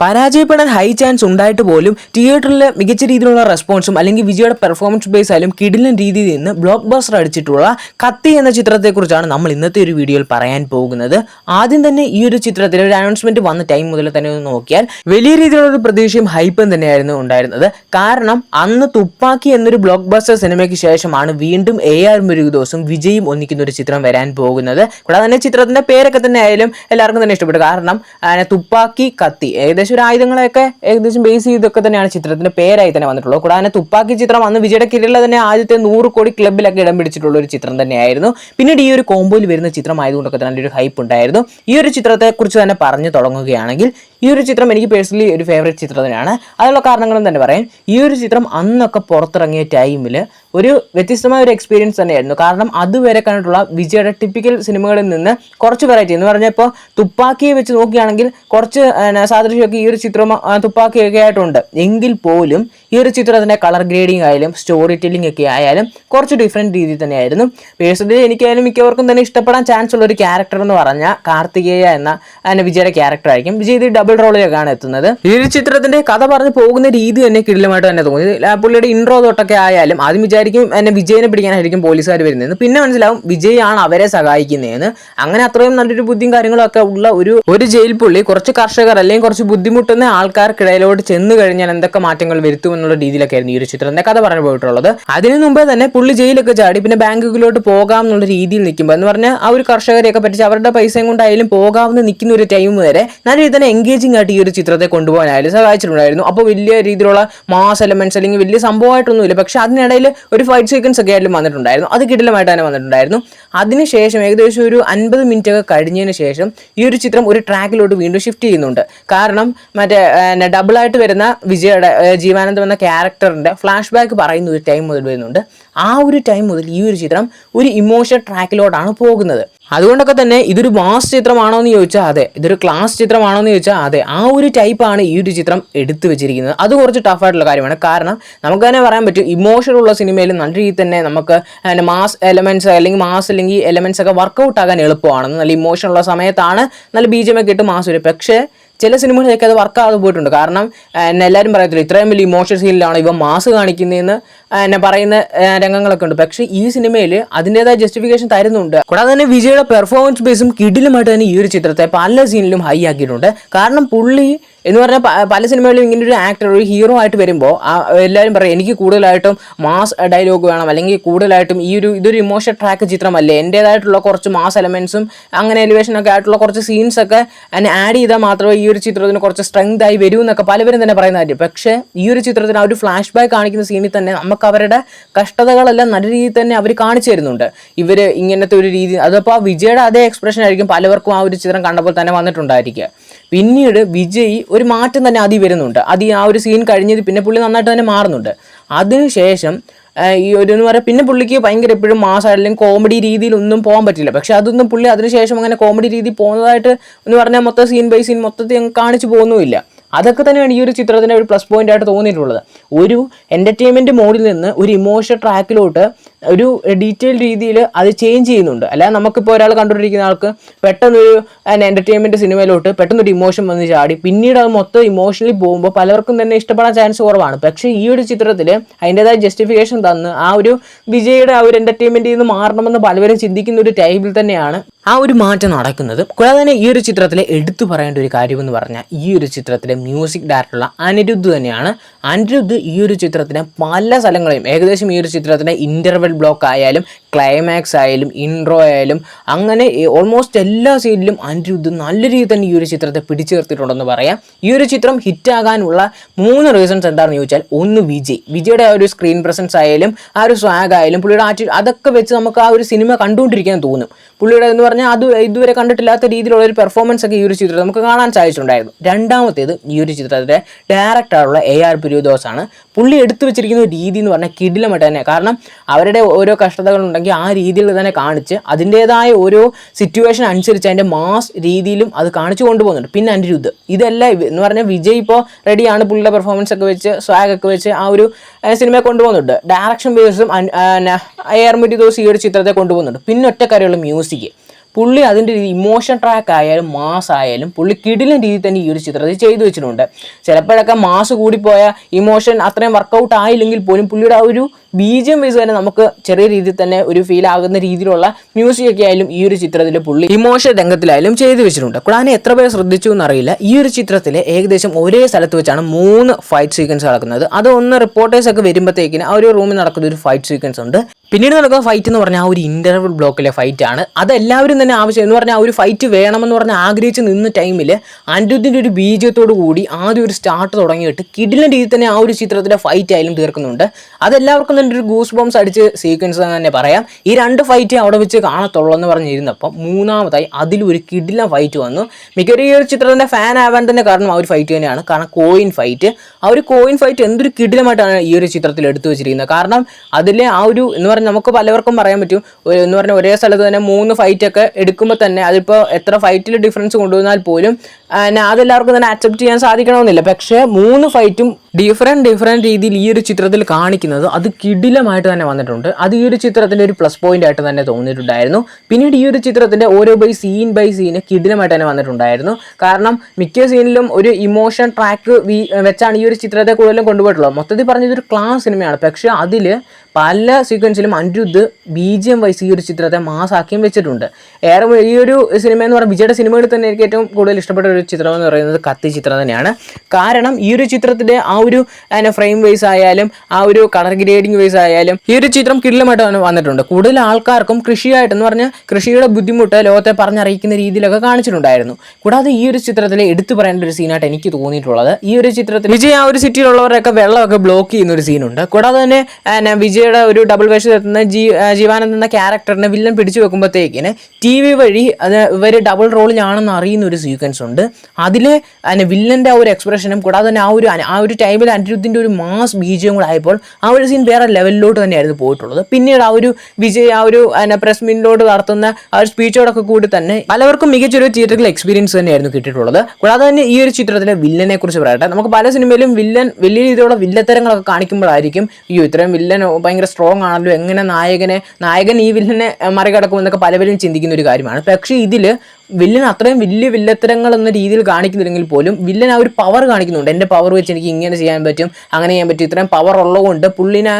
പരാജയപ്പെടാൻ high chance ഉണ്ടായിട്ട് പോലും തിയേറ്ററിൽ മികച്ച രീതിയിലുള്ള റെസ്പോൺസും അല്ലെങ്കിൽ വിജയുടെ പെർഫോമൻസ് ബേസ് ആയാലും കിടിലൻ രീതിയിൽ നിന്ന് ബ്ലോക്ക് ബസ്റ്റർ അടിച്ചിട്ടുള്ള കത്തി എന്ന ചിത്രത്തെക്കുറിച്ചാണ് നമ്മൾ ഇന്നത്തെ ഒരു വീഡിയോയിൽ പറയാൻ പോകുന്നത്. ആദ്യം തന്നെ ഈ ഒരു ചിത്രത്തിൽ ഒരു അനൗൺസ്മെന്റ് വന്ന ടൈം മുതൽ തന്നെ ഒന്ന് നോക്കിയാൽ വലിയ രീതിയിലുള്ള ഒരു പ്രതീക്ഷയും ഹൈപ്പും തന്നെയായിരുന്നു ഉണ്ടായിരുന്നത്. കാരണം അന്ന് തുപ്പാക്കി എന്നൊരു ബ്ലോക്ക് ബസ്റ്റർ സിനിമയ്ക്ക് ശേഷമാണ് വീണ്ടും എ ആർ മുരുകദോസും വിജയും ഒന്നിക്കുന്ന ഒരു ചിത്രം വരാൻ പോകുന്നത്. കൂടാതെ തന്നെ ചിത്രത്തിന്റെ പേരൊക്കെ തന്നെ ആയാലും എല്ലാവർക്കും തന്നെ ഇഷ്ടപ്പെട്ടു. കാരണം തുപ്പാക്കി കത്തി. ഏകദേശം ഒരു ആയുധങ്ങളെയൊക്കെ ഏകദേശം ബേസ് ചെയ്തൊക്കെ തന്നെയാണ് ചിത്രത്തിന്റെ പേരായി തന്നെ വന്നിട്ടുള്ളത്. കൂടാതെ തുപ്പാക്കി ചിത്രം അന്ന് വിജയുടെ കിരീല തന്നെ ആദ്യത്തെ നൂറ് കോടി ക്ലബിലൊക്കെ ഇടം പിടിച്ചിട്ടുള്ള ഒരു ചിത്രം തന്നെയായിരുന്നു. പിന്നീട് ഈ ഒരു കോമ്പോയിൽ വരുന്ന ചിത്രം ആയതുകൊണ്ടൊക്കെ തന്നെ ഒരു ഹൈപ്പ് ഉണ്ടായിരുന്നു. ഈ ഒരു ചിത്രത്തെ കുറിച്ച് തന്നെ പറഞ്ഞു തുടങ്ങുകയാണെങ്കിൽ ഈ ഒരു ചിത്രം എനിക്ക് പേഴ്സണലി ഒരു ഫേവറേറ്റ് ചിത്രം തന്നെയാണ് അതിനുള്ള കാരണങ്ങളും തന്നെ പറയാം. ഈ ഒരു ചിത്രം അന്നൊക്കെ പുറത്തിറങ്ങിയ ടൈമിൽ ഒരു വ്യത്യസ്തമായ ഒരു എക്സ്പീരിയൻസ് തന്നെയായിരുന്നു. കാരണം അതുവരെ കണ്ടിട്ടുള്ള വിജയുടെ ടിപ്പിക്കൽ സിനിമകളിൽ നിന്ന് കുറച്ച് വെറൈറ്റി എന്ന് പറഞ്ഞാൽ ഇപ്പോൾ തുപ്പാക്കിയെ വെച്ച് നോക്കുകയാണെങ്കിൽ കുറച്ച് സാദൃശ്യമൊക്കെ ഈ ഒരു ചിത്രം തുപ്പാക്കിയൊക്കെ ആയിട്ടുണ്ട്. എങ്കിൽ പോലും ഈ ഒരു ചിത്രത്തിന്റെ കളർ ഗ്രേഡിംഗ് ആയാലും സ്റ്റോറി ടെല്ലിംഗ് ഒക്കെ ആയാലും കുറച്ച് ഡിഫറെന്റ് രീതിയിൽ തന്നെയായിരുന്നു. പേഴ്സണലി എനിക്കായാലും മിക്കവർക്കും തന്നെ ഇഷ്ടപ്പെടാൻ ചാൻസ് ഉള്ള ഒരു ക്യാരക്ടർ എന്ന് പറഞ്ഞാൽ കാർത്തികേയ എന്ന അതിന്റെ വിജയുടെ ക്യാരക്ടർ ആയിരിക്കും. വിജയ് ഇത് ഡബിൾ റോളിലേക്കാണ് എത്തുന്നത്. ഈ ഒരു ചിത്രത്തിന്റെ കഥ പറഞ്ഞ് പോകുന്ന രീതി തന്നെ കിടിലമായിട്ട് തന്നെ തോന്നി. പുള്ളിയുടെ ഇൻട്രോ തൊട്ടൊക്കെ ആയാലും ആദ്യം വിചാരിക്കും എന്നെ വിജയനെ പിടിക്കാനായിരിക്കും പോലീസുകാർ വരുന്നതെന്ന്. പിന്നെ മനസ്സിലാവും വിജയാണ് അവരെ സഹായിക്കുന്നതെന്ന്. അങ്ങനെ അത്രയും നല്ലൊരു ബുദ്ധിയും കാര്യങ്ങളും ഒക്കെ ഉള്ള ഒരു ഒരു ജയിൽ പുള്ളി കുറച്ച് കർഷകർ അല്ലെങ്കിൽ കുറച്ച് ബുദ്ധിമുട്ടുന്ന ആൾക്കാർക്കിടയിലോട്ട് ചെന്ന് കഴിഞ്ഞാൽ എന്തൊക്കെ മാറ്റങ്ങൾ വരുത്തുമെന്നുള്ള രീതിയിലൊക്കെ ആയിരുന്നു ഈ ഒരു ചിത്രത്തിന്റെ കഥ പറഞ്ഞു പോയിട്ടുള്ളത്. അതിനു മുമ്പേ തന്നെ പുള്ളി ജയിലൊക്കെ ചാടി പിന്നെ ബാങ്കുകളിലോട്ട് പോകാം എന്നുള്ള രീതിയിൽ നിൽക്കുമ്പോൾ എന്ന് പറഞ്ഞാൽ ആ ഒരു കർഷകരെയൊക്കെ പറ്റിച്ച് അവരുടെ പൈസയും കൊണ്ടായാലും പോകാമെന്ന് നിൽക്കുന്ന ഒരു ടൈം വരെ നല്ല രീതിയിൽ തന്നെ എൻഗേജിങ് ആയിട്ട് ഈ ഒരു ചിത്രത്തെ കൊണ്ടുപോകാനായാലും സഹായിച്ചിട്ടുണ്ടായിരുന്നു. അപ്പോൾ വലിയ രീതിയിലുള്ള മാസ് എലമെന്റ്സ് അല്ലെങ്കിൽ വലിയ സംഭവമായിട്ടൊന്നുമില്ല. പക്ഷെ അതിനിടയിൽ ഒരു ഫൈറ്റ് സീക്വൻസ് ഒക്കെ ആയാലും വന്നിട്ടുണ്ടായിരുന്നു. അത് കിടിലമായിട്ട് തന്നെ വന്നിട്ടുണ്ടായിരുന്നു. അതിനുശേഷം ഏകദേശം ഒരു അൻപത് മിനിറ്റ് ഒക്കെ കഴിഞ്ഞതിന് ശേഷം ഈ ഒരു ചിത്രം ഒരു ട്രാക്കിലോട്ട് വീണ്ടും ഷിഫ്റ്റ് ചെയ്യുന്നുണ്ട്. കാരണം മറ്റേ ഡബിൾ ആയിട്ട് വരുന്ന വിജയുടെ ജീവാനന്ദം എന്ന ക്യാരക്ടറിന്റെ ഫ്ലാഷ് ബാക്ക് പറയുന്ന ഒരു ടൈം മുതൽ വരുന്നുണ്ട്. ആ ഒരു ടൈം മുതൽ ഈ ഒരു ചിത്രം ഒരു ഇമോഷൻ ട്രാക്കിലോട്ടാണ് പോകുന്നത്. അതുകൊണ്ടൊക്കെ തന്നെ ഇതൊരു മാസ് ചിത്രമാണോ എന്ന് ചോദിച്ചാൽ അതെ. ഇതൊരു ക്ലാസ് ചിത്രമാണോ എന്ന് ചോദിച്ചാൽ അതെ. ആ ഒരു ടൈപ്പാണ് ഈ ഒരു ചിത്രം എടുത്തു വെച്ചിരിക്കുന്നത്. അത് കുറച്ച് ടഫായിട്ടുള്ള കാര്യമാണ്. കാരണം നമുക്ക് തന്നെ പറയാൻ പറ്റും ഇമോഷനുള്ള സിനിമയിൽ നല്ല രീതിയിൽ തന്നെ നമുക്ക് മാസ് എലമെന്റ്സ് അല്ലെങ്കിൽ മാസ് അല്ലെങ്കിൽ എലമെന്റ്സ് ഒക്കെ വർക്കൗട്ട് ആകാൻ എളുപ്പമാണ് നല്ല ഇമോഷനുള്ള സമയത്താണ് നല്ല ബീജമൊക്കെ ഇട്ട് മാസ് വരും. പക്ഷേ ചില സിനിമകളിലൊക്കെ അത് വർക്കാതെ പോയിട്ടുണ്ട്. കാരണം എന്നെ എല്ലാവരും പറയത്തില്ല ഇത്രയും വലിയ ഇമോഷൻ സീനിലാണ് ഇവ മാസ് കാണിക്കുന്നതെന്ന് എന്നെ പറയുന്ന രംഗങ്ങളൊക്കെ ഉണ്ട്. പക്ഷേ ഈ സിനിമയിൽ അതിന്റെതായ ജസ്റ്റിഫിക്കേഷൻ തരുന്നുണ്ട്. കൂടാതെ തന്നെ വിജയുടെ പെർഫോമൻസ് ബേസും കിടിലുമായിട്ട് തന്നെ ഈ ഒരു ചിത്രത്തെ പല സീനിലും ഹൈ ആക്കിയിട്ടുണ്ട്. കാരണം പുള്ളി എന്ന് പറഞ്ഞാൽ പല സിനിമകളിലും ഇങ്ങനെ ഒരു ആക്ടർ ഒരു ഹീറോ ആയിട്ട് വരുമ്പോൾ എല്ലാവരും പറയും എനിക്ക് കൂടുതലായിട്ടും മാസ് ഡയലോഗ് വേണം. അല്ലെങ്കിൽ കൂടുതലായിട്ടും ഈ ഒരു ഇതൊരു ഇമോഷൻ ട്രാക്ക് ചിത്രമല്ലേ? എന്റേതായിട്ടുള്ള കുറച്ച് മാസ് എലമെൻസും അങ്ങനെ എലിവേഷൻ ഒക്കെ ആയിട്ടുള്ള കുറച്ച് സീൻസ് ഒക്കെ അതിനെ ആഡ് ചെയ്താൽ മാത്രമേ ഈ ഒരു ചിത്രത്തിന് കുറച്ച് സ്ട്രെങ്ത് ആയി വരൂ എന്നൊക്കെ പലവരും തന്നെ പറയുന്ന കാര്യം. പക്ഷേ ഈ ഒരു ചിത്രത്തിന് ആ ഒരു ഫ്ലാഷ് ബാക്ക് കാണിക്കുന്ന സീനിൽ തന്നെ നമുക്ക് അവരുടെ കഷ്ടതകളെല്ലാം നല്ല രീതിയിൽ തന്നെ അവർ കാണിച്ചു തരുന്നുണ്ട്. ഇവർ ഇങ്ങനത്തെ ഒരു രീതി അതപ്പോൾ ആ വിജയുടെ അതേ എക്സ്പ്രഷൻ ആയിരിക്കും പലവർക്കും ആ ഒരു ചിത്രം കണ്ടപ്പോൾ തന്നെ വന്നിട്ടുണ്ടായിരിക്കുക. പിന്നീട് വിജയ് ഒരു മാറ്റം തന്നെ അതി വരുന്നുണ്ട്. അത് ആ ഒരു സീൻ കഴിഞ്ഞത് പിന്നെ പുള്ളി നന്നായിട്ട് തന്നെ മാറുന്നുണ്ട്. അതിനുശേഷം ഈ ഒരു എന്ന് പറയാം പിന്നെ പുള്ളിക്ക് ഭയങ്കര എപ്പോഴും മാസം അല്ലെങ്കിൽ കോമഡി രീതിയിലൊന്നും പോകാൻ പറ്റില്ല. പക്ഷേ അതൊന്നും പുള്ളി അതിനുശേഷം അങ്ങനെ കോമഡി രീതി പോകുന്നതായിട്ട് എന്ന് പറഞ്ഞാൽ മൊത്തം സീൻ ബൈ സീൻ മൊത്തത്തിൽ കാണിച്ചു പോകുന്നുമില്ല. അതൊക്കെ തന്നെയാണ് ഈ ഒരു ചിത്രത്തിന്റെ ഒരു പ്ലസ് പോയിന്റ് ആയിട്ട് തോന്നിയിട്ടുള്ളത്. ഒരു എന്റർടൈൻമെന്റ് മോഡിൽ നിന്ന് ഒരു ഇമോഷണൽ ട്രാക്കിലോട്ട് ഒരു ഡീറ്റെയിൽ രീതിയിൽ അത് ചേഞ്ച് ചെയ്യുന്നുണ്ട്. അല്ലാതെ നമുക്കിപ്പോൾ ഒരാൾ കണ്ടുകൊണ്ടിരിക്കുന്ന ആൾക്ക് പെട്ടെന്നൊരു എന്റർടൈൻമെന്റ് സിനിമയിലോട്ട് പെട്ടെന്നൊരു ഇമോഷൻ വന്ന് ചാടി. പിന്നീട് അത് മൊത്തം ഇമോഷണലി പോകുമ്പോൾ പലർക്കും തന്നെ ഇഷ്ടപ്പെടാൻ ചാൻസ് കുറവാണ്. പക്ഷേ ഈ ഒരു ചിത്രത്തിൽ അതിന്റെതായ ജസ്റ്റിഫിക്കേഷൻ തന്ന് ആ ഒരു വിജയുടെ ആ ഒരു എന്റർടൈൻമെന്റിൽ നിന്ന് മാറണമെന്ന് പലവരും ചിന്തിക്കുന്ന ഒരു ടൈമിൽ തന്നെയാണ് ആ ഒരു മാറ്റം നടക്കുന്നത് കൂടാതെ തന്നെ ഈ ഒരു ചിത്രത്തിലെ എടുത്തു പറയേണ്ട ഒരു കാര്യമെന്ന് പറഞ്ഞാൽ ഈ ഒരു ചിത്രത്തിലെ മ്യൂസിക് ഡയറക്ടറുള്ള അനിരുദ്ധ് തന്നെയാണ്. അനിരുദ്ധ് ഈ ഒരു ചിത്രത്തിന് പല സ്ഥലങ്ങളെയും ഏകദേശം ഈ ഒരു ചിത്രത്തിന്റെ ഇന്റർവെൽ ബ്ലോക്ക് ആയാലും ക്ലൈമാക്സ് ആയാലും ഇൻട്രോ ആയാലും അങ്ങനെ ഓൾമോസ്റ്റ് എല്ലാ സീനിലും അനിരുദ്ധ് നല്ല രീതിയിൽ തന്നെ ഈ ഒരു ചിത്രത്തെ പിടിച്ചു നിർത്തിയിട്ടുണ്ടെന്ന് പറയാം. ഈ ഒരു ചിത്രം ഹിറ്റാകാനുള്ള മൂന്ന് റീസൺസ് എന്താണെന്ന് ചോദിച്ചാൽ ഒന്ന് വിജയ്. വിജയുടെ ആ ഒരു സ്ക്രീൻ പ്രസൻസ് ആയാലും ആ ഒരു സ്വാഗ് ആയാലും പുള്ളിയുടെ ആറ്റി അതൊക്കെ വെച്ച് നമുക്ക് ആ ഒരു സിനിമ കണ്ടുകൊണ്ടിരിക്കാൻ തോന്നും. പുള്ളിയുടെ എന്ന് പറഞ്ഞാൽ അത് ഇതുവരെ കണ്ടിട്ടില്ലാത്ത രീതിയിലുള്ള ഒരു പെർഫോമൻസ് ഒക്കെ ഈ ഒരു ചിത്രത്തിൽ നമുക്ക് കാണാൻ സാധിച്ചിട്ടുണ്ടായിരുന്നു. രണ്ടാമത്തേത് ഈ ഒരു ചിത്രത്തിന്റെ ഡയറക്ടറുള്ള എ ആർ പുരിയോദോസാണ് പുള്ളി എടുത്തു വെച്ചിരിക്കുന്ന രീതി എന്ന് പറഞ്ഞാൽ കിടിലമായിട്ട് തന്നെ. കാരണം അവരുടെ ഓരോ കഷ്ടതകളുണ്ടെങ്കിൽ ആ രീതിയിൽ തന്നെ കാണിച്ച് അതിന്റേതായ ഓരോ സിറ്റുവേഷൻ അനുസരിച്ച് അതിന്റെ മാസ് രീതിയിലും അത് കാണിച്ചു കൊണ്ടുപോകുന്നുണ്ട്. പിന്നെ അനിരുദ്ധ് ഇതെല്ലാം എന്ന് പറഞ്ഞാൽ വിജയ് ഇപ്പോൾ റെഡിയാണ് പുള്ളിയുടെ പെർഫോമൻസ് ഒക്കെ വെച്ച് സ്വാഗ് ഒക്കെ വെച്ച് ആ ഒരു സിനിമയെ കൊണ്ടുപോകുന്നുണ്ട്. ഡയറക്ഷൻ ബേസും എ ആർ മുരിദോസ് ഈ ഒരു ചിത്രത്തെ കൊണ്ടുപോകുന്നുണ്ട്. പിന്നെ ഒറ്റക്കാരിയുള്ള മ്യൂസിക് പുള്ളി അതിന്റെ ഇമോഷൻ ട്രാക്ക് ആയാലും മാസ് ആയാലും പുള്ളി കിടിലൻ രീതിയിൽ തന്നെ ഈ ഒരു ചിത്രത്തിൽ ചെയ്തു വെച്ചിട്ടുണ്ട്. ചിലപ്പോഴൊക്കെ മാസ് കൂടിപ്പോയ ഇമോഷൻ അത്രയും വർക്കൗട്ട് ആയില്ലെങ്കിൽ പോലും പുള്ളിയുടെ ആ ഒരു ബീജം വൈസ് തന്നെ നമുക്ക് ചെറിയ രീതിയിൽ തന്നെ ഒരു ഫീൽ ആകുന്ന രീതിയിലുള്ള മ്യൂസിക് ഒക്കെ ആയാലും ഈ ഒരു ചിത്രത്തിൽ പുള്ളി ഇമോഷൻ രംഗത്തിലായാലും ചെയ്തു വെച്ചിട്ടുണ്ട്. കൂടാതെ എത്ര പേർ ശ്രദ്ധിച്ചു എന്നറിയില്ല. ഈ ഒരു ചിത്രത്തിൽ ഏകദേശം ഒരേ സ്ഥലത്ത് വെച്ചാണ് മൂന്ന് ഫൈറ്റ് സീക്വൻസ് നടക്കുന്നത്. അത് ഒന്ന് റിപ്പോർട്ടേഴ്സ് ഒക്കെ വരുമ്പോഴത്തേക്കിന് ആ ഒരു റൂമിൽ നടക്കുന്ന ഒരു ഫൈറ്റ് സീക്വൻസ് ഉണ്ട്. പിന്നീട് നടക്കുന്ന ഫൈറ്റ് എന്ന് പറഞ്ഞാൽ ആ ഒരു ഇന്റർവൽ ബ്ലോക്കിലെ ഫൈറ്റ് ആണ്. അത് എല്ലാവരും തന്നെ ആവശ്യം എന്ന് പറഞ്ഞാൽ ആ ഒരു ഫൈറ്റ് വേണമെന്ന് പറഞ്ഞാൽ ആഗ്രഹിച്ച് നിന്ന ടൈമിൽ അനിരുദ്ധിന്റെ ഒരു ബീജത്തോടു കൂടി ആദ്യം ഒരു സ്റ്റാർട്ട് തുടങ്ങിയിട്ട് കിടിലൻ രീതിയിൽ തന്നെ ആ ഒരു ചിത്രത്തിലെ ഫൈറ്റ് ആയാലും തീർക്കുന്നുണ്ട്. അതെല്ലാവർക്കും ഒരു ഗൂസ് ബോംസ് അടിച്ച് സീക്വൻസ് എന്ന് തന്നെ പറയാം. ഈ രണ്ട് ഫൈറ്റ് അവിടെ വെച്ച് കാണത്തുള്ളൂ എന്ന് പറഞ്ഞിരുന്നപ്പം മൂന്നാമതായി അതിലൊരു കിടില ഫൈറ്റ് വന്നു. മിക്കവാറും ഈ ഒരു ചിത്രത്തിന്റെ ഫാൻ ആവാൻ തന്നെ കാരണം ആ ഒരു ഫൈറ്റ് തന്നെയാണ്. കാരണം കോയിൻ ഫൈറ്റ് ആ ഒരു കോയിൻ ഫൈറ്റ് എന്തൊരു കിടിലമായിട്ടാണ് ഈ ഒരു ചിത്രത്തിൽ എടുത്തു വെച്ചിരിക്കുന്നത്. കാരണം അതിലെ ആ ഒരു എന്ന് പറഞ്ഞാൽ നമുക്ക് പലവർക്കും പറയാൻ പറ്റും. എന്ന് പറഞ്ഞാൽ ഒരേ സ്ഥലത്ത് തന്നെ മൂന്ന് ഫൈറ്റ് ഒക്കെ എടുക്കുമ്പോൾ തന്നെ അതിപ്പോൾ എത്ര ഫൈറ്റിൽ ഡിഫറൻസ് കൊണ്ടുവന്നാൽ പോലും അതെല്ലാവർക്കും തന്നെ അക്സെപ്റ്റ് ചെയ്യാൻ സാധിക്കണമെന്നില്ല. പക്ഷേ മൂന്ന് ഫൈറ്റും ഡിഫറെന്റ് ഡിഫറെന്റ് രീതിയിൽ ഈ ഒരു ചിത്രത്തിൽ കാണിക്കുന്നത് അത് കിടിലമായിട്ട് തന്നെ വന്നിട്ടുണ്ട്. അത് ഈ ഒരു ചിത്രത്തിന്റെ ഒരു പ്ലസ് പോയിന്റ് ആയിട്ട് തന്നെ തോന്നിയിട്ടുണ്ടായിരുന്നു. പിന്നീട് ഈ ഒരു ചിത്രത്തിന്റെ ഓരോ ബൈ സീൻ ബൈ സീന് കിടിലമായിട്ട് തന്നെ വന്നിട്ടുണ്ടായിരുന്നു. കാരണം മിക്ക സീനിലും ഒരു ഇമോഷൻ ട്രാക്ക് വെച്ചാണ് ഈ ഒരു ചിത്രത്തെ കൂടുതലും കൊണ്ടുപോയിട്ടുള്ളത്. മൊത്തത്തിൽ പറഞ്ഞ ഇതൊരു ക്ലാസ് സിനിമയാണ് പക്ഷേ അതിൽ പല സീക്വൻസിലും Anirudh B G M wise ഈ ഒരു ചിത്രത്തെ മാസാക്കിയും വെച്ചിട്ടുണ്ട്. ഏറെ ഈ ഒരു സിനിമ എന്ന് പറഞ്ഞാൽ വിജയുടെ സിനിമകളിൽ തന്നെ എനിക്ക് ഏറ്റവും കൂടുതൽ ഇഷ്ടപ്പെട്ട ഒരു ചിത്രം എന്ന് പറയുന്നത് കത്തി ചിത്രം തന്നെയാണ്. കാരണം ഈ ഒരു ചിത്രത്തിന്റെ ആ ഒരു അതിന്റെ ഫ്രെയിം വൈസ് ആയാലും ആ ഒരു കളർ ഗ്രേഡിംഗ് വൈസ് ആയാലും ഈ ഒരു ചിത്രം കിടിലമായിട്ട് വന്നിട്ടുണ്ട്. കൂടുതൽ ആൾക്കാർക്കും കൃഷിയായിട്ടെന്ന് പറഞ്ഞാൽ കൃഷിയുടെ ബുദ്ധിമുട്ട് ലോകത്തെ പറഞ്ഞറിയിക്കുന്ന രീതിയിലൊക്കെ കാണിച്ചിട്ടുണ്ടായിരുന്നു. കൂടാതെ ഈ ഒരു ചിത്രത്തിൽ എടുത്തു പറയേണ്ട ഒരു സീനായിട്ട് എനിക്ക് തോന്നിയിട്ടുള്ളത് ഈ ഒരു ചിത്രത്തിൽ വിജയ് ആ ഒരു സിറ്റിയിലുള്ളവരൊക്കെ വെള്ളമൊക്കെ ബ്ലോക്ക് ചെയ്യുന്ന ഒരു സീനുണ്ട് കൂടാതെ തന്നെ ആ, വിജയുടെ ഒരു ഡബിൾ വേഷം എത്തുന്ന ജീ ജീവാനന്ദ് എന്ന ക്യാരക്ടറിനെ വില്ലൻ പിടിച്ചു വെക്കുമ്പോഴത്തേക്കിന് ടി വി വഴി അത് ഇവർ ഡബിൾ റോളിലാണെന്ന് അറിയുന്ന ഒരു സീക്വൻസ് ഉണ്ട്. അതിൽ വില്ലന്റെ ആ ഒരു എക്സ്പ്രഷനും കൂടാതെ തന്നെ ആ ഒരു ആ ഒരു ടൈമിൽ അനിരുദ്ധിന്റെ ഒരു മാസ് ബീജവും കൂടെ ആയപ്പോൾ ആ ഒരു സീൻ വേറെ ലെവലിലോട്ട് തന്നെയായിരുന്നു പോയിട്ടുള്ളത്. പിന്നീട് ആ ഒരു വിജയ് ആ ഒരു പ്രസ് മീറ്റിലോട്ട് നടത്തുന്ന ആ ഒരു സ്പീച്ചോടൊക്കെ കൂടി തന്നെ പലവർക്കും മികച്ചൊരു തിയേറ്ററിൽ എക്സ്പീരിയൻസ് തന്നെയായിരുന്നു കിട്ടിയിട്ടുള്ളത്. കൂടാതെ തന്നെ ഈ ഒരു ചിത്രത്തിലെ വില്ലനെ കുറിച്ച് പറയട്ടെ. നമുക്ക് പല സിനിമയിലും വില്ലൻ വലിയ രീതിയിലുള്ള വില്ലത്തരങ്ങളൊക്കെ കാണിക്കുമ്പോഴായിരിക്കും അയ്യോ ഇത്രയും വില്ലൻ ഭയങ്കര സ്ട്രോങ് ആണല്ലോ എങ്ങനെ നായകനെ നായകൻ ഈ വില്ലനെ മറികടക്കും എന്നൊക്കെ പലവരും ചിന്തിക്കുന്ന ഒരു കാര്യമാണ്. പക്ഷേ ഇതിൽ വില്ലൻ അത്രയും വലിയ വില്ലത്തരങ്ങൾ എന്ന രീതിയിൽ കാണിക്കുന്നില്ലെങ്കിൽ പോലും വില്ലൻ ആ ഒരു പവർ കാണിക്കുന്നുണ്ട്. എന്റെ പവർ വെച്ച് എനിക്ക് ഇങ്ങനെ ചെയ്യാൻ പറ്റും അങ്ങനെ ചെയ്യാൻ പറ്റും ഇത്രയും പവർ ഉള്ളതുകൊണ്ട് പുള്ളിനെ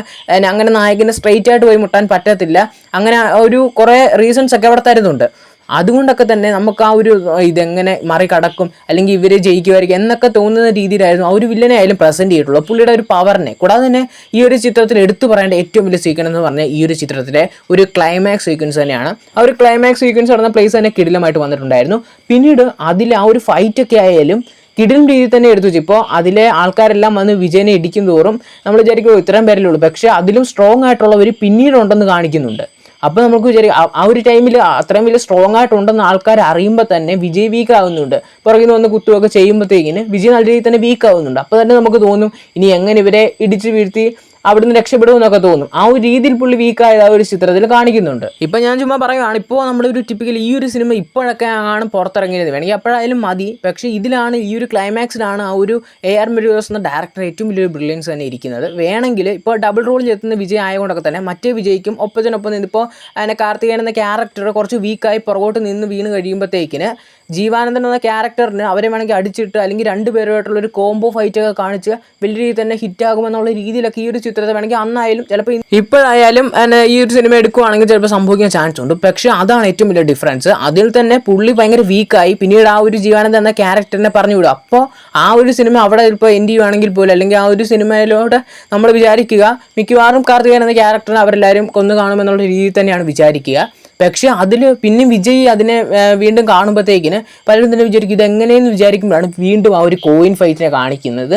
അങ്ങനെ നായകനെ സ്ട്രെയിറ്റ് ആയിട്ട് പോയി മുട്ടാൻ പറ്റത്തില്ല. അങ്ങനെ ഒരു കുറേ റീസൺസ് ഒക്കെ അവിടെ തരുന്നുണ്ട്. അതുകൊണ്ടൊക്കെ തന്നെ നമുക്ക് ആ ഒരു ഇതെങ്ങനെ മറികടക്കും അല്ലെങ്കിൽ ഇവരെ ജയിക്കുമായിരിക്കും എന്നൊക്കെ തോന്നുന്ന രീതിയിലായിരുന്നു ആ ഒരു വില്ലനെ ആയാലും പ്രസന്റ് ചെയ്തിട്ടുള്ളൂ. പുള്ളിയുടെ ഒരു പവറിനെ കൂടാതെ തന്നെ ഈ ഒരു ചിത്രത്തിൽ എടുത്തു പറയേണ്ട ഏറ്റവും വലിയ സീക്വൻസ് എന്ന് പറഞ്ഞാൽ ഈ ഒരു ചിത്രത്തിലെ ഒരു ക്ലൈമാക്സ് സീക്വൻസ് തന്നെയാണ്. ആ ഒരു ക്ലൈമാക്സ് സീക്വൻസ് നടന്ന പ്ലേസ് തന്നെ കിടിലമായിട്ട് വന്നിട്ടുണ്ടായിരുന്നു. പിന്നീട് അതിൽ ആ ഒരു ഫൈറ്റ് ഒക്കെ ആയാലും കിടിലും രീതിയിൽ തന്നെ എടുത്തു വെച്ചു. ഇപ്പോൾ അതിലെ ആൾക്കാരെല്ലാം വന്ന് വിജയനെ ഇടിക്കും തോറും നമ്മൾ വിചാരിക്കും "ഓ, ഇത്രയും പേരല്ലേ ഉള്ളൂ. പക്ഷേ അതിലും സ്ട്രോങ് ആയിട്ടുള്ളവർ പിന്നീടുണ്ടെന്ന് കാണിക്കുന്നുണ്ട്. അപ്പോൾ നമുക്ക് വിചാരിക്കും ആ- ഒരു ടൈമിൽ അത്രയും വലിയ സ്ട്രോങ് ആയിട്ടുണ്ടെന്ന് ആൾക്കാർ അറിയുമ്പോൾ തന്നെ വിജയ് വീക്ക് ആവുന്നുണ്ട്. പുറകിൽ നിന്ന് വന്ന് കുത്തുവൊക്കെ ചെയ്യുമ്പോഴത്തേക്കിന് വിജയ് നല്ല രീതിയിൽ തന്നെ വീക്ക് ആവുന്നുണ്ട്. അപ്പോൾ തന്നെ നമുക്ക് തോന്നും ഇനി എങ്ങനെ ഇവരെ ഇടിച്ചു വീഴ്ത്തി അവിടുന്ന് രക്ഷപ്പെടുമെന്നൊക്കെ തോന്നും. ആ ഒരു രീതിയിൽ പുള്ളി വീക്കായത് ആ ഒരു ചിത്രത്തിൽ കാണിക്കുന്നുണ്ട്. ഇപ്പം ഞാൻ ചുമ്മാ പറയുകയാണ് ഇപ്പോൾ ഒരു ടിപ്പിക്കൽ ഈ ഒരു സിനിമ ഇപ്പോഴൊക്കെ ആണ് പുറത്തിറങ്ങിയത്. വേണമെങ്കിൽ എപ്പോഴായാലും മതി. പക്ഷേ ഇതിലാണ് ഈ ഒരു ക്ലൈമാക്സിലാണ് ആ ഒരു എ ആർ മെഡിയോസ് എന്ന ഡയറക്ടർ ഏറ്റവും വലിയൊരു ബ്രില്യൻസ് തന്നെ ഇരിക്കുന്നത്. വേണമെങ്കിൽ ഇപ്പോൾ ഡബിൾ റോളിൽ എത്തുന്ന വിജയ് ആയതുകൊണ്ടൊക്കെ തന്നെ മറ്റേ വിജയ്ക്കും ഒപ്പത്തിനൊപ്പം നിന്നിപ്പോൾ അതിനെ കാർത്തികേയൻ എന്ന ക്യാരക്ടർ കുറച്ച് വീക്കായി പുറകോട്ട് നിന്ന് വീണ് കഴിയുമ്പോഴത്തേക്കിന് ജീവാനന്ദൻ എന്ന ക്യാരക്ടറിന് അവരെ വേണമെങ്കിൽ അടിച്ചിട്ട് അല്ലെങ്കിൽ രണ്ടുപേരുമായിട്ടുള്ള ഒരു കോംബോ ഫൈറ്റൊക്കെ കാണിച്ച് വലിയ രീതിയിൽ തന്നെ ഹിറ്റാകുമെന്നുള്ള രീതിയിലൊക്കെ ഈ ഒരു ചിത്രത്തെ വേണമെങ്കിൽ അന്നായാലും ചിലപ്പോൾ ഇപ്പോഴായാലും ഈ ഒരു സിനിമ എടുക്കുവാണെങ്കിൽ ചിലപ്പോൾ സംഭവിക്കാൻ ചാൻസ് ഉണ്ട്. പക്ഷേ അതാണ് ഏറ്റവും വലിയ ഡിഫറൻസ് അതിൽ തന്നെ പുള്ളി ഭയങ്കര വീക്കായി പിന്നീട് ആ ഒരു ജീവാനന്ദ എന്ന ക്യാരക്ടറിനെ പറഞ്ഞു വിടും. അപ്പോൾ ആ ഒരു സിനിമ അവിടെ ഇപ്പോൾ എൻഡ് ചെയ്യുവാണെങ്കിൽ പോലും അല്ലെങ്കിൽ ആ ഒരു സിനിമയിലോട്ട് നമ്മൾ വിചാരിക്കുക മിക്കവാറും കാർത്തികൻ എന്ന ക്യാരക്ടറിനെ അവരെല്ലാവരും കൊന്നു കാണുമെന്നുള്ള രീതിയിൽ തന്നെയാണ് വിചാരിക്കുക. പക്ഷേ അതിൽ പിന്നെ വിജയ് അതിനെ വീണ്ടും കാണുമ്പോഴത്തേക്കിന് പലരും തന്നെ വിചാരിക്കും ഇത് എങ്ങനെയെന്ന് വിചാരിക്കുമ്പോഴാണ് വീണ്ടും ആ ഒരു കോയിൻ ഫൈറ്റിനെ കാണിക്കുന്നത്.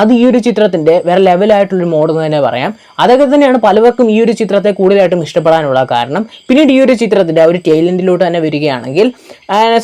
അത് ഈ ഒരു ചിത്രത്തിന്റെ വേറെ ലെവലായിട്ടുള്ളൊരു മോഡ് എന്ന് തന്നെ പറയാം. അതൊക്കെ തന്നെയാണ് പലവർക്കും ഈ ഒരു ചിത്രത്തെ കൂടുതലായിട്ടും ഇഷ്ടപ്പെടാനുള്ള കാരണം. പിന്നീട് ഈ ഒരു ചിത്രത്തിന്റെ ഒരു ടൈലന്റിലോട്ട് തന്നെ വരികയാണെങ്കിൽ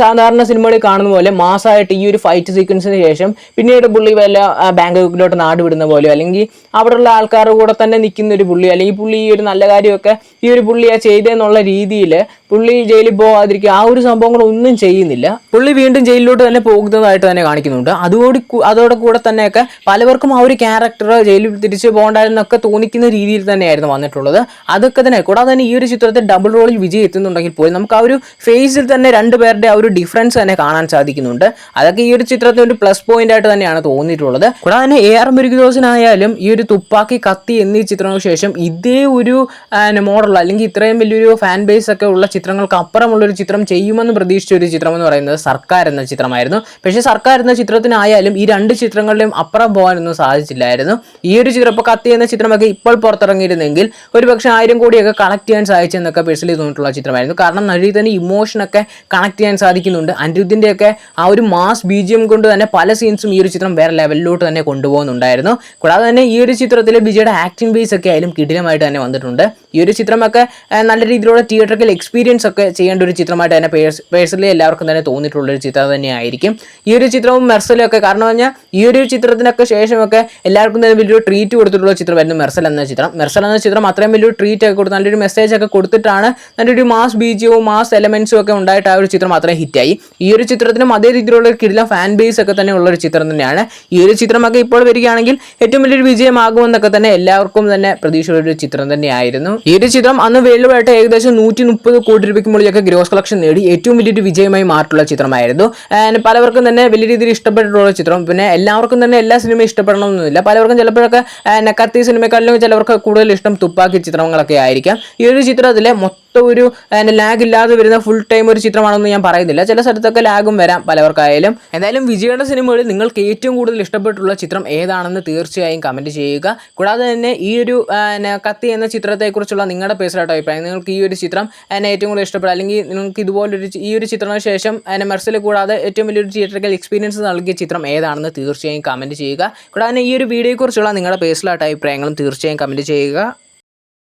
സാധാരണ സിനിമകളിൽ കാണുന്ന പോലെ മാസമായിട്ട് ഈ ഒരു ഫൈറ്റ് സീക്വൻസിന് ശേഷം പിന്നീട് പുള്ളി വല്ല ബാങ്കോക്കിലോട്ട് നാട് വിടുന്ന പോലെ അല്ലെങ്കിൽ അവിടെയുള്ള ആൾക്കാരുടെ കൂടെ തന്നെ നിൽക്കുന്ന ഒരു പുള്ളി അല്ലെങ്കിൽ പുള്ളി ഈ ഒരു നല്ല കാര്യമൊക്കെ ഈ ഒരു പുള്ളിയാ ചെയ്തതെന്നുള്ള രീതിയിൽ പുള്ളി ജയിലിൽ പോകാതിരിക്കുക ആ ഒരു സംഭവങ്ങളൊന്നും ചെയ്യുന്നില്ല. പുള്ളി വീണ്ടും ജയിലിലോട്ട് തന്നെ പോകുന്നതായിട്ട് തന്നെ കാണിക്കുന്നുണ്ട്. അതോട് അതോടെ കൂടെ തന്നെയൊക്കെ പല പലവർക്കും ആ ഒരു ക്യാരക്ടർ ജയിലിൽ തിരിച്ചു പോകണ്ടായിരുന്നൊക്കെ തോന്നിക്കുന്ന രീതിയിൽ തന്നെയായിരുന്നു വന്നിട്ടുള്ളത്. അതൊക്കെ തന്നെ കൂടാതെ തന്നെ ഈ ഒരു ചിത്രത്തിൽ ഡബിൾ റോളിൽ വിജയ് എത്തുന്നുണ്ടെങ്കിൽ പോലും നമുക്ക് ആ ഒരു ഫേസിൽ തന്നെ രണ്ട് രണ്ടുപേരുടെ ആ ഒരു ഡിഫറൻസ് തന്നെ കാണാൻ സാധിക്കുന്നുണ്ട്. അതൊക്കെ ഈ ഒരു ചിത്രത്തിന് ഒരു പ്ലസ് പോയിന്റ് ആയിട്ട് തന്നെയാണ് തോന്നിയിട്ടുള്ളത്. കൂടാതെ തന്നെ എ ആർ മുരുകദോസിനായാലും ഈ ഒരു തുപ്പാക്കി കത്തി എന്നീ ചിത്രങ്ങൾക്ക് ശേഷം ഇതേ ഒരു മോഡൽ അല്ലെങ്കിൽ ഇത്രയും വലിയൊരു ഫാൻ ബേസ് ഒക്കെ ഉള്ള ചിത്രങ്ങൾക്ക് അപ്പുറമുള്ള ഒരു ചിത്രം ചെയ്യുമെന്ന് പ്രതീക്ഷിച്ച ഒരു ചിത്രം എന്ന് പറയുന്നത് സർക്കാർ എന്ന ചിത്രമായിരുന്നു. പക്ഷേ സർക്കാർ എന്ന ചിത്രത്തിനായാലും ഈ രണ്ട് ചിത്രങ്ങളിലും അപ്പുറം പോകാനൊന്നും സാധിച്ചില്ലായിരുന്നു. ഈ ഒരു ചിത്രം ഇപ്പോൾ കത്തി എന്ന ചിത്രമൊക്കെ ഇപ്പോൾ പുറത്തിറങ്ങിയിരുന്നെങ്കിൽ ഒരു പക്ഷേ ആയിരം കോടിയൊക്കെ കണക്ട് ചെയ്യാൻ സാധിച്ചെന്നൊക്കെ പേഴ്സണലി തോന്നിയിട്ടുള്ള ചിത്രമായിരുന്നു. കാരണം നഴി തന്നെ ഇമോഷനൊക്കെ കണക്ട് ചെയ്യാൻ സാധിക്കുന്നുണ്ട്. അനിരുദ്ധിന്റെയൊക്കെ ആ ഒരു മാസ് ബി കൊണ്ട് തന്നെ പല സീൻസും ഈ ഒരു ചിത്രം വേറെ ലെവലിലോട്ട് തന്നെ കൊണ്ടുപോകുന്നുണ്ടായിരുന്നു. കൂടാതെ തന്നെ ഈ ഒരു ചിത്രത്തിൽ വിജയുടെ ആക്ടിംഗ് ബേസ് ഒക്കെ ആയാലും കിടിലമായിട്ട് തന്നെ വന്നിട്ടുണ്ട്. ഈ ഒരു ചിത്രമൊക്കെ നല്ല രീതിയിലുള്ള തിയേറ്ററിൽ എക്സ്പീരിയൻസ് ഒക്കെ ചെയ്യേണ്ട ഒരു ചിത്രമായിട്ട് തന്നെ പേഴ്സണലി എല്ലാവർക്കും തന്നെ തോന്നിയിട്ടുള്ള ഒരു ചിത്രം തന്നെയായിരിക്കും. ഈ ഒരു ചിത്രവും മെർസലും ഒക്കെ. കാരണം പറഞ്ഞാൽ ഈ ഒരു ചിത്രത്തിനൊക്കെ ശേഷമൊക്കെ എല്ലാവർക്കും തന്നെ വലിയൊരു ട്രീറ്റ് കൊടുത്തിട്ടുള്ള ചിത്രമായിരുന്നു മെർസൽ എന്ന ചിത്രം. മെർസൽ എന്ന ചിത്രം അത്രയും വലിയൊരു ട്രീറ്റ് ഒക്കെ കൊടുത്ത് നല്ലൊരു മെസ്സേജ് ഒക്കെ കൊടുത്തിട്ടാണ് നല്ലൊരു മാസ് ബീജിയവും മാസ് എലമെന്റ്സും ഒക്കെ ഉണ്ടായിട്ട് ആ ഒരു ചിത്രം അത്രയും ഹിറ്റായി ഈ ഒരു ചിത്രത്തിനും അതേ രീതിയിലുള്ള ഒരു കിടിലം ഫാൻ ബേസ് ഒക്കെ തന്നെ ഉള്ള ഒരു ചിത്രം തന്നെയാണ്. ഈ ഒരു ചിത്രമൊക്കെ ഇപ്പോൾ വരികയാണെങ്കിൽ ഏറ്റവും വലിയൊരു വിജയമാകുമെന്നൊക്കെ തന്നെ എല്ലാവർക്കും തന്നെ പ്രതീക്ഷയുള്ള ഒരു ചിത്രം തന്നെയായിരുന്നു. ഈ ഒരു ചിത്രം അന്ന് വേൾഡ് ഏകദേശം നൂറ്റി മുപ്പത് കോടി രൂപയ്ക്ക് മുകളിലൊക്കെ ഗ്രോസ് കളക്ഷൻ നേടി ഏറ്റവും വലിയൊരു വിജയമായി മാറിയിട്ടുള്ള ചിത്രമായിരുന്നു. പലവർക്കും തന്നെ വലിയ രീതിയിൽ ഇഷ്ടപ്പെട്ടിട്ടുള്ള ചിത്രം. പിന്നെ എല്ലാവർക്കും തന്നെ എല്ലാ സിനിമയും ഇഷ്ടപ്പെടണമെന്നില്ല പലവർക്കും ചിലപ്പോഴൊക്കെ ആൻഡ് സിനിമയെക്കാളിലും ചിലവർക്ക് കൂടുതൽ ഇഷ്ടം തുപ്പാക്കി ചിത്രങ്ങളൊക്കെ ആയിരിക്കാം. ഈ ഒരു ചിത്രത്തിലെ മൊത്തം ഒരു ലാഗ് ഇല്ലാതെ വരുന്ന ഫുൾ ടൈം ഒരു ചിത്രമാണെന്ന് ഞാൻ പറയുന്നില്ല. ചില സ്ഥലത്തൊക്കെ ലാഗും വരാം പലവർക്കായാലും. എന്തായാലും വിജയുടെ സിനിമകളിൽ നിങ്ങൾക്ക് ഏറ്റവും കൂടുതൽ ഇഷ്ടപ്പെട്ടുള്ള ചിത്രം ഏതാണെന്ന് തീർച്ചയായും കമന്റ് ചെയ്യുക. കൂടാതെ തന്നെ ഈ ഒരു കത്തി എന്ന ചിത്രത്തെക്കുറിച്ചുള്ള നിങ്ങളുടെ പേഴ്സണലായിട്ട് അഭിപ്രായം. നിങ്ങൾക്ക് ഈ ഒരു ചിത്രം എന്നെ ഏറ്റവും കൂടുതൽ ഇഷ്ടപ്പെടുക. അല്ലെങ്കിൽ നിങ്ങൾക്ക് ഇതുപോലൊരു ഈ ഒരു ചിത്രത്തിന് ശേഷം എന്നെ മെർസിൽ കൂടാതെ ഏറ്റവും വലിയൊരു തിയേറ്ററിക്കൽ എക്സ്പീരിയൻസ് നൽകിയ ചിത്രം ഏതാണെന്ന് തീർച്ചയായും കമന്റ് ചെയ്യുക. കൂടാതെ ഈ ഒരു വീഡിയോയെക്കുറിച്ചുള്ള നിങ്ങളുടെ പേഴ്സണലായിട്ട് അഭിപ്രായങ്ങളും തീർച്ചയായും കമന്റ് ചെയ്യുക.